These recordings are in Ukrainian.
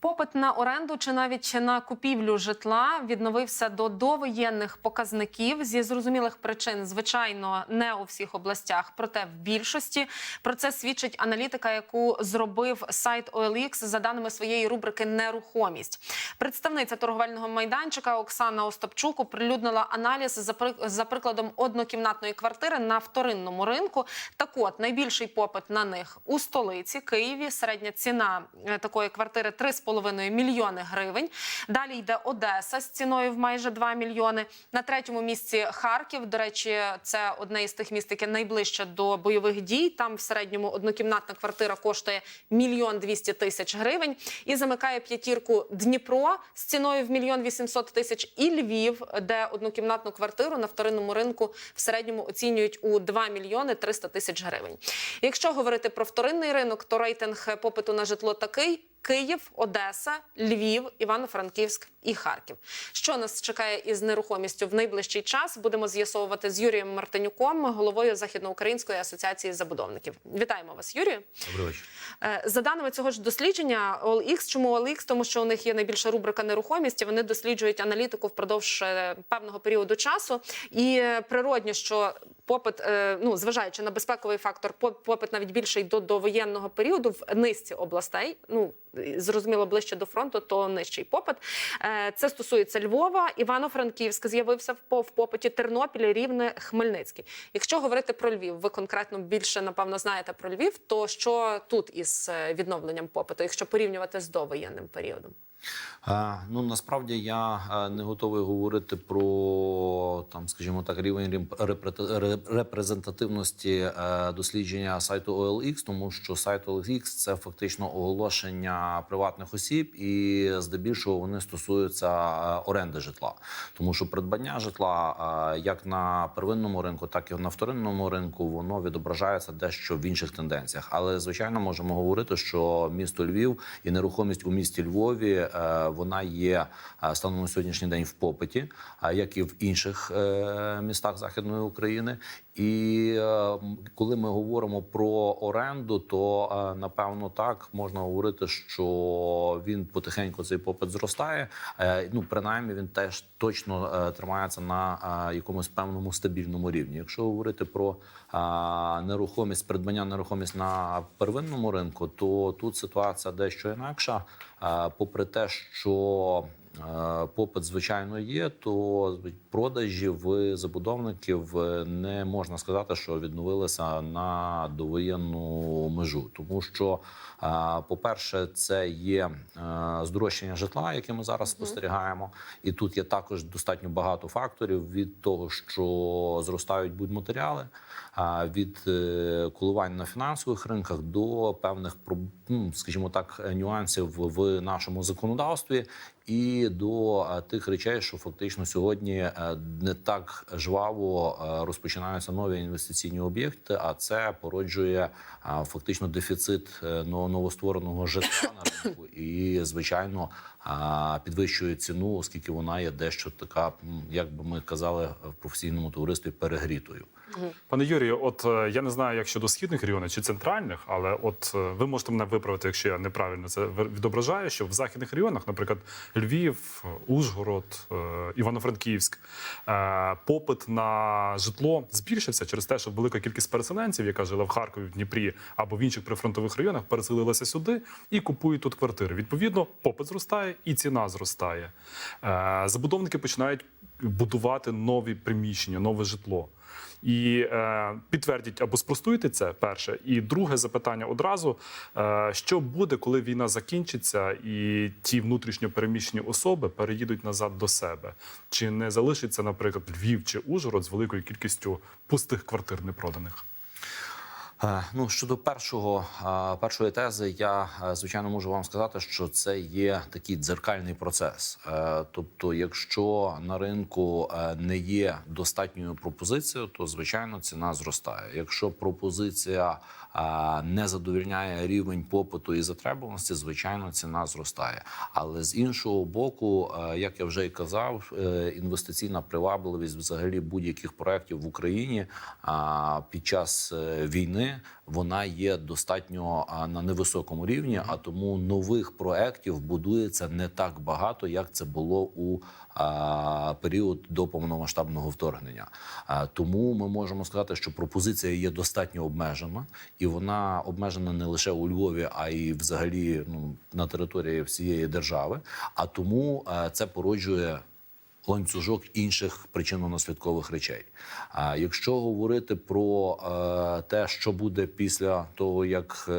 Попит на оренду чи навіть на купівлю житла відновився до довоєнних показників зі зрозумілих причин. Звичайно, не у всіх областях, проте в більшості. Про це свідчить аналітика, яку зробив сайт OLX за даними своєї рубрики Нерухомість. Представниця торговельного майданчика Оксана Остапчук оприлюднила аналіз за при- прикладом однокімнатної квартири на вторинному ринку. Так от найбільший попит на них у столиці Києві. Середня ціна е, такої квартири 3,5 мільйони гривень. Далі йде Одеса з ціною в майже 2 мільйони. На третьому місці Харків. До речі, це одне із тих міст, яке найближче до бойових дій. Там в середньому однокімнатна квартира коштує мільйон 200 тисяч гривень. І замикає п'ятірку Дніпро з ціною в мільйон 800 тисяч. І Львів, де однокімнатну квартиру на вторинному ринку в середньому оцінюють у 2 мільйони 300 тисяч гривень. Якщо говорити про вторинний ринок, то рейтинг попиту на житло такий. Київ, Одеса, Львів, Івано-Франківськ і Харків. Що нас чекає із нерухомістю в найближчий час? Будемо з'ясовувати з Юрієм Мартинюком, головою Західноукраїнської асоціації забудовників. Вітаємо вас, Юрію. Добрий вечір. Е, За даними цього ж дослідження, OLX, чому OLX? Тому що у них є найбільша рубрика нерухомість. і Вони досліджують аналітику впродовж е, певного періоду часу. І е, природньо, що попит, ну зважаючи на безпековий фактор, по- попит навіть більший до довоєнного періоду в низці областей. Ну зрозуміло, ближче до фронту, то нижчий попит. Е, Це стосується Львова, Івано-Франківськ з'явився в по- попиті Тернопіль, Рівне, Хмельницький. Якщо говорити про Львів, ви конкретно більше напевно знаєте про Львів. То що тут із е, відновленням попиту, якщо порівнювати з довоєнним періодом? А, ну насправді я е, не готовий говорити про там, скажімо так, рівень репрезентативності е, дослідження сайту OLX, тому що сайт OLX – це фактично оголошення приватних осіб, і здебільшого вони стосуються е, оренди житла, тому що придбання житла е, як на первинному ринку, так і на вторинному ринку, воно відображається дещо в інших тенденціях. Але звичайно можемо говорити, що місто Львів і нерухомість у місті Львові е, вона є е, станом на сьогоднішній день в попиті, а як і в інших е, містах Західної України. І е, коли ми говоримо про оренду, то е, напевно так можна говорити, що він потихеньку цей попит зростає. Е, Ну принаймні він теж точно тримається на якомусь певному стабільному рівні. Якщо говорити про нерухомість, придбання нерухомість на первинному ринку, то тут ситуація дещо інакша. Попри те, що попит звичайно є, то продажі в забудовників е, не можна сказати, що відновилися на довоєнну межу, тому що, по-перше, це є е, здорожчання житла, яке ми зараз спостерігаємо, і тут є також достатньо багато факторів від того, що зростають будматеріали, а, від е, коливань на фінансових ринках до певних ну, скажімо так, нюансів в нашому законодавстві. І до е, тих речей, що фактично сьогодні е, не так жваво е, розпочинаються нові інвестиційні об'єкти, а це породжує фактично дефіцит новоствореного житла на ринку, і звичайно підвищує ціну, оскільки вона є дещо така, як би ми казали в професійному товаристві, перегрітою. Пане Юрію, от е, я не знаю, як щодо східних регіонів чи центральних, але от е, ви можете мене виправити, якщо я неправильно це відображаю, що в західних регіонах, наприклад, Львів, Ужгород, е, Івано-Франківськ, попит на житло збільшився через те, що велика кількість переселенців, яка жила в Харкові, в Дніпрі або в інших прифронтових районах, переселилася сюди і купують тут квартири. Відповідно, попит зростає і ціна зростає. Забудовники починають будувати нові приміщення, нове житло. І е, підтвердіть або спростуйте це перше. І друге запитання одразу: е, що буде, коли війна закінчиться, і ті внутрішньо переміщені особи переїдуть назад до себе? Чи не залишиться, наприклад, Львів чи Ужгород з великою кількістю пустих квартир непроданих? Е, Ну щодо першого е, першої тези, я е, звичайно можу вам сказати, що це є такий дзеркальний процес. Тобто, якщо на ринку не є достатньою пропозицією, то звичайно ціна зростає. Якщо пропозиція не задовільняє рівень попиту і затребуваності, звичайно, ціна зростає. Але з іншого боку, як я вже і казав, інвестиційна привабливість взагалі будь-яких проєктів в Україні під час війни вона є достатньо на невисокому рівні, а тому нових проєктів будується не так багато, як це було у період до повномасштабного вторгнення. Тому ми можемо сказати, що пропозиція є достатньо обмежена, і вона обмежена не лише у Львові, а й взагалі ну, на території всієї держави. А тому це породжує ланцюжок інших причинно-наслідкових речей. А якщо говорити про е, те, що буде після того, як е,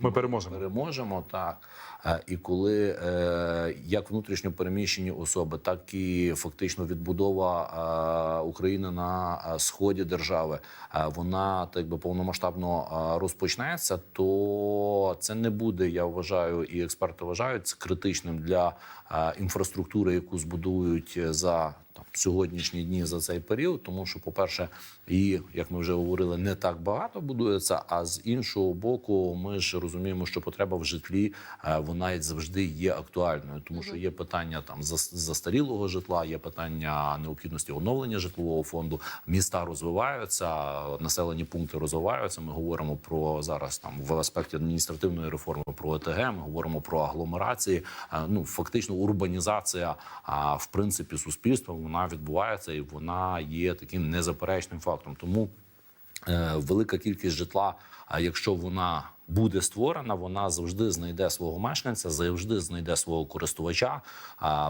Ми переможемо. переможемо, так. Е, І коли е, як внутрішньо переміщені особи, так і фактично відбудова е, України на е, сході держави, е, вона так би повномасштабно е, розпочнеться, то це не буде, я вважаю, і експерти вважають це критичним для е, інфраструктури, яку збудують за там сьогоднішні дні за цей період, тому що, по-перше, її, як ми вже говорили, не так багато будується. А з іншого боку, ми ж розуміємо, що потреба в житлі е, вона завжди є актуальною, тому що є питання там зас- застарілого житла, є питання необхідності оновлення житлового фонду. Міста розвиваються, населені пункти розвиваються. Ми говоримо про зараз там в аспекті адміністративної реформи про ОТГ. Ми говоримо про агломерації. Е, Ну фактично урбанізація, а, в принципі, суспільства вона відбувається і вона є таким незаперечним фактом. Тому е, велика кількість житла, а якщо вона буде створена, вона завжди знайде свого мешканця, завжди знайде свого користувача.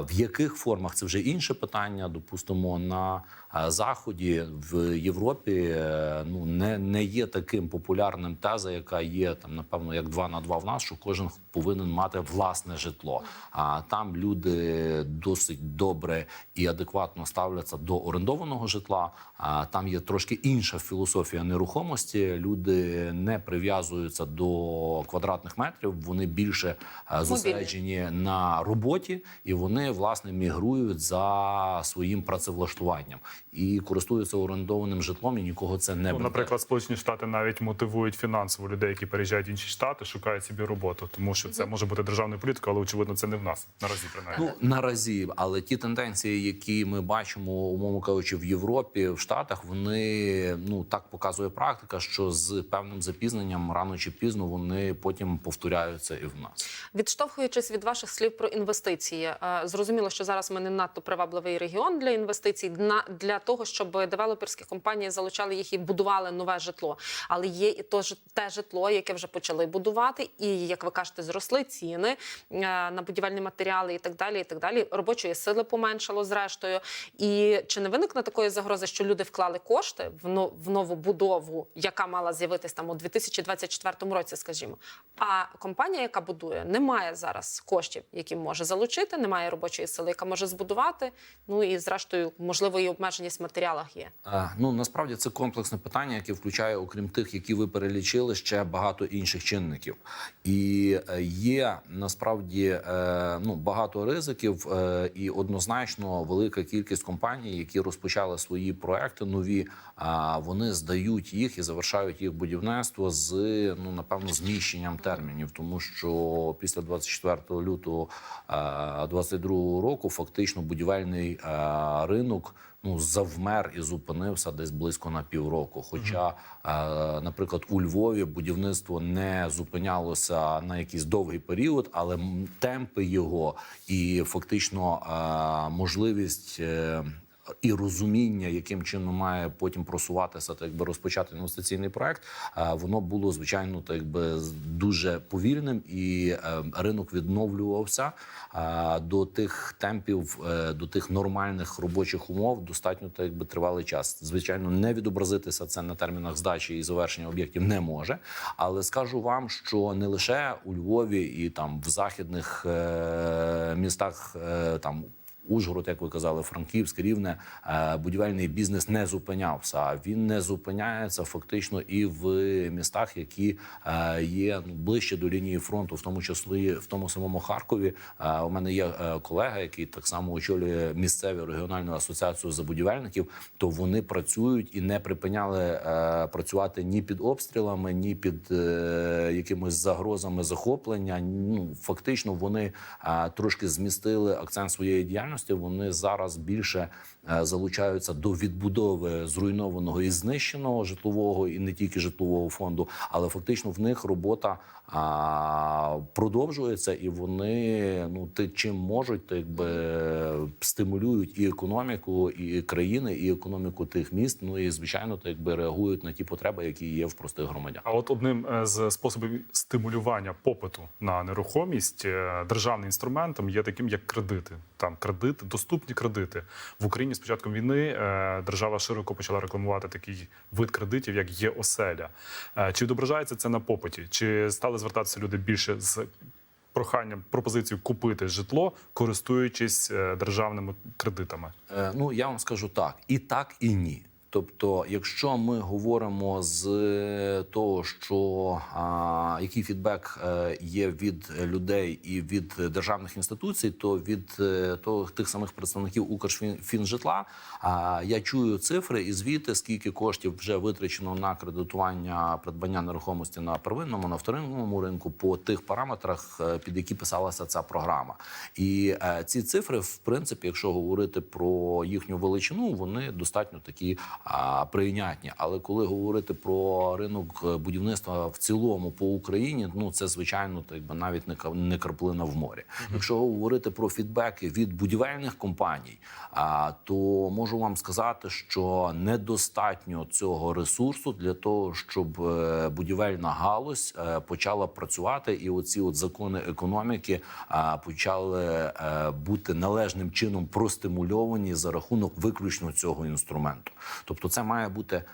В яких формах це вже інше питання. Допустимо, на заході в Європі е, ну не, не є таким популярним теза, яка є там, напевно, як два на два в нас, що кожен повинен мати власне житло. А там люди досить добре і адекватно ставляться до орендованого житла. А там є трошки інша філософія нерухомості. Люди не прив'язуються до квадратних метрів. Вони більше е, зосереджені на роботі, і вони власне мігрують за своїм працевлаштуванням і користуються орендованим житлом. І нікого це не Ну, наприклад, Сполучені Штати навіть мотивують фінансово людей, які переїжджають в інші штати, шукають собі роботу, тому що це може бути державною політикою, але очевидно, це не в нас наразі принаймні. Ну наразі, але ті тенденції, які ми бачимо, умовно кажучи, в Європі, в Штатах, вони ну так показує практика, що з певним запізненням рано чи пізно вони потім повторяються і в нас. Відштовхуючись від ваших слів про інвестиції, е, зрозуміло, що зараз ми не надто привабливий регіон для інвестицій, на- для того, щоб девелоперські компанії залучали їх і будували нове житло. Але є і то те житло, яке вже почали будувати, і як ви кажете, зросли ціни е, на будівельні матеріали і так далі. І так далі. Робочої сили поменшало зрештою. І чи не виникне такої загрози, що люди вклали кошти в нову будову, яка мала з'явитись там у 2024 році, скажімо. А компанія, яка будує, не має зараз коштів, які може залучити, немає робочої сили, яка може збудувати. Ну і зрештою, можливо, і обмеженість в матеріалах є. Е, Ну насправді це комплексне питання, яке включає, окрім тих, які ви перелічили, ще багато інших чинників. І е, є насправді е, ну багато ризиків, е, і однозначно велика кількість компаній, які розпочали свої проекти нові, а вони здають їх і завершають їх будівництво з ну напевно зміщенням термінів, тому що після 24 лютого 22 року фактично будівельний е, ринок ну завмер і зупинився десь близько на півроку. Хоча, е, наприклад, у Львові будівництво не зупинялося на якийсь довгий період, але темпи його і фактично е, можливість. е, і розуміння, яким чином має потім просуватися, так якби розпочати інвестиційний проект, е, воно було звичайно так з- дуже повільним, і е, ринок відновлювався е, до тих темпів, до тих нормальних робочих умов достатньо так якби тривалий час. Звичайно, не відобразитися це на термінах здачі і завершення об'єктів не може. Але скажу вам, що не лише у Львові і там в західних містах там. Ужгород, як ви казали, Франківськ, Рівне, е, будівельний бізнес не зупинявся. А Він не зупиняється фактично і в містах, які е, є ближче до лінії фронту, в тому числі в тому самому Харкові. Е, У мене є колега, який так само очолює місцеву регіональну асоціацію забудівельників. То вони працюють і не припиняли працювати ні під обстрілами, ні під якимись загрозами захоплення. Ну фактично вони трошки змістили акцент своєї діяльності діяльності вони зараз більше е, залучаються до відбудови зруйнованого і знищеного житлового і не тільки житлового фонду, але фактично в них робота продовжується, і вони ну ти чим можуть, то якби стимулюють і економіку, і країни, і економіку тих міст. Ну і звичайно, то якби реагують на ті потреби, які є в простих громадян. А от одним е, з способів стимулювання попиту на нерухомість е, державним інструментом є таким, як кредити. Там кредити, доступні кредити в Україні з початком війни. е, Держава широко почала рекламувати такий вид кредитів, як є оселя. Е, Чи відображається це на попиті? Чи стали звертатися люди більше з проханням пропозицією купити житло, користуючись е, державними кредитами? Ну я вам скажу так: і так, і ні. Тобто, якщо ми говоримо з того, що а, який фідбек е, є від людей і від державних інституцій, то від е, того тих самих представників Укрфінжитла а, я чую цифри і звіти, скільки коштів вже витрачено на кредитування придбання нерухомості на первинному, на вторинному ринку по тих параметрах, е, під які писалася ця програма. І е, ці цифри, в принципі, якщо говорити про їхню величину, вони достатньо такі прийнятні. Але коли говорити про ринок е, будівництва в цілому по Україні, ну це звичайно так би навіть не не краплина в морі. Якщо говорити про фідбеки від будівельних компаній, а, то можу вам сказати, що недостатньо цього ресурсу для того, щоб е, будівельна галузь е, почала працювати, і оці от закони економіки почали бути належним чином простимульовані за рахунок виключно цього інструменту. Тобто, це має бути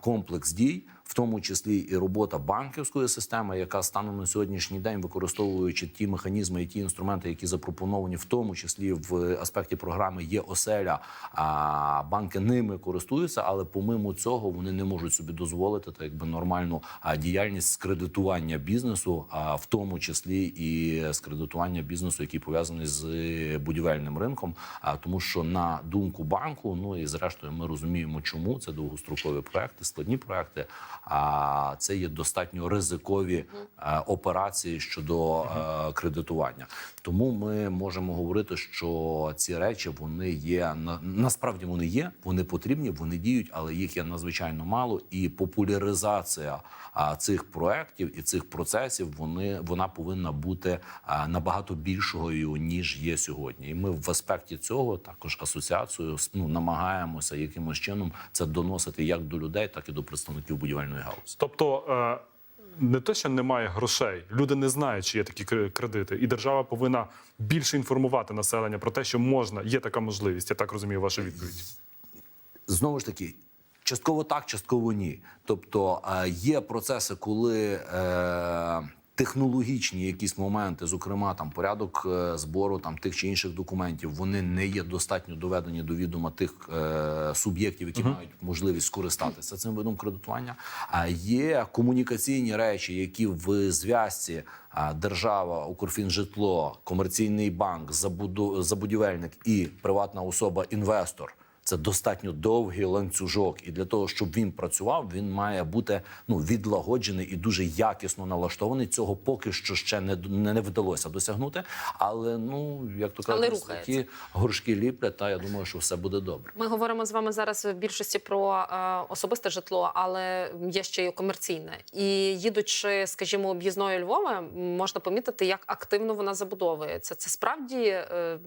комплекс дій. В тому числі і робота банківської системи, яка станом на сьогоднішній день, використовуючи ті механізми і ті інструменти, які запропоновані, в тому числі в аспекті програми є оселя. А банки ними користуються, але помимо цього вони не можуть собі дозволити так якби нормальну діяльність з кредитування бізнесу, а в тому числі і з кредитування бізнесу, який пов'язаний з будівельним ринком. А тому, що на думку банку, ну і зрештою, ми розуміємо, чому це довгострокові проекти, складні проекти. А це є достатньо ризикові е, операції щодо е, кредитування. Тому ми можемо говорити, що ці речі вони є на насправді вони є, вони потрібні, вони діють, але їх є надзвичайно мало. І популяризація цих проєктів і цих процесів вони вона повинна бути набагато більшою ніж є сьогодні. І ми в аспекті цього також асоціацією ну, намагаємося якимось чином це доносити як до людей, так і до представників будівельної галузі. Тобто. е, Не те, що немає грошей, люди не знають, чи є такі кредити, і держава повинна більше інформувати населення про те, що можна, є така можливість. Я так розумію вашу відповідь. знову ж таки. Частково так, частково ні. Тобто е, є процеси, коли е, технологічні якісь моменти, зокрема там порядок е, збору там тих чи інших документів, вони не є достатньо доведені до відома тих е, суб'єктів, які мають можливість скористатися цим видом кредитування. А є комунікаційні речі, які в зв'язці держава, Укрфінжитло, комерційний банк, забудівельник і приватна особа інвестор. Це достатньо довгий ланцюжок, і для того, щоб він працював, він має бути ну відлагоджений і дуже якісно налаштований. Цього поки що ще не не, не вдалося досягнути. Але ну як то кажуть, такі горшки ліплять. Та я думаю, що все буде добре. Ми говоримо з вами зараз в більшості про е, особисте житло, але є ще й комерційне. І їдучи, скажімо, об'їзною Львова, можна помітити, як активно вона забудовується. Це справді. Е,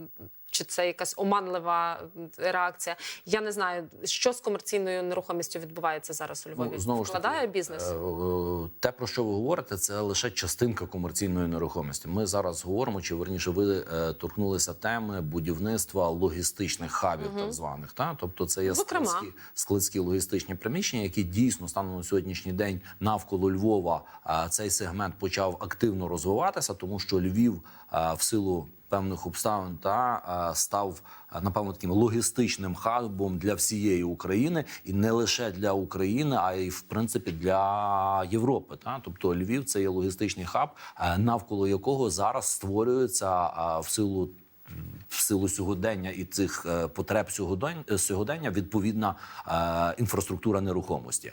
чи це якась оманлива реакція? Я не знаю, що з комерційною нерухомістю відбувається зараз у Львові. Ну, знову ж таки, Вкладає бізнес? е, е, Те, про що ви говорите, це лише частинка комерційної нерухомості. Ми зараз говоримо, чи верніше ви е, торкнулися теми будівництва логістичних хабів, так званих. Та? Тобто це є Зокрема. складські, складські логістичні приміщення, які дійсно станом на сьогоднішній день навколо Львова цей сегмент почав активно розвиватися, тому що Львів в силу певних обставин та е, став е, напевно таким логістичним хабом для всієї України, і не лише для України, а й в принципі для Європи. Та тобто Львів це є логістичний хаб, е, навколо якого зараз створюється в силу. В силу сьогодення і цих е, потреб е, сьогодення відповідна е, інфраструктура нерухомості.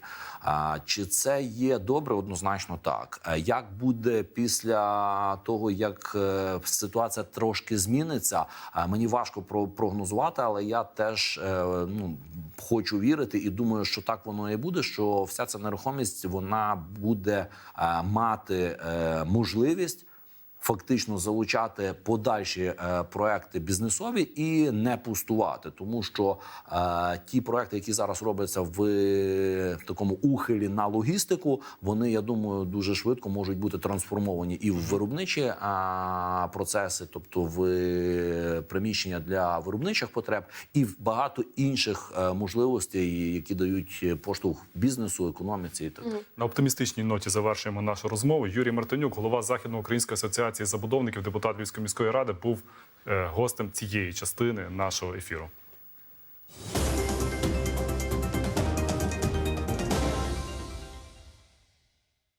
Чи це є добре? Однозначно так. Як буде після того, як ситуація трошки зміниться, мені важко про- прогнозувати, але я теж ну хочу вірити і думаю, що так воно і буде. Що вся ця нерухомість вона буде мати можливість фактично залучати подальші е, проекти бізнесові і не пустувати, тому що е, ті проекти, які зараз робляться в, такому ухилі на логістику, вони я думаю дуже швидко можуть бути трансформовані і в виробничі е, процеси, тобто в приміщення для виробничих потреб, і в багато інших можливостей, які дають поштовх бізнесу, економіці і так. На оптимістичній ноті завершуємо нашу розмову. Юрій Мартинюк, голова Західноукраїнської асоціації забудовників, депутат Львівської міської ради, був е, гостем цієї частини нашого ефіру.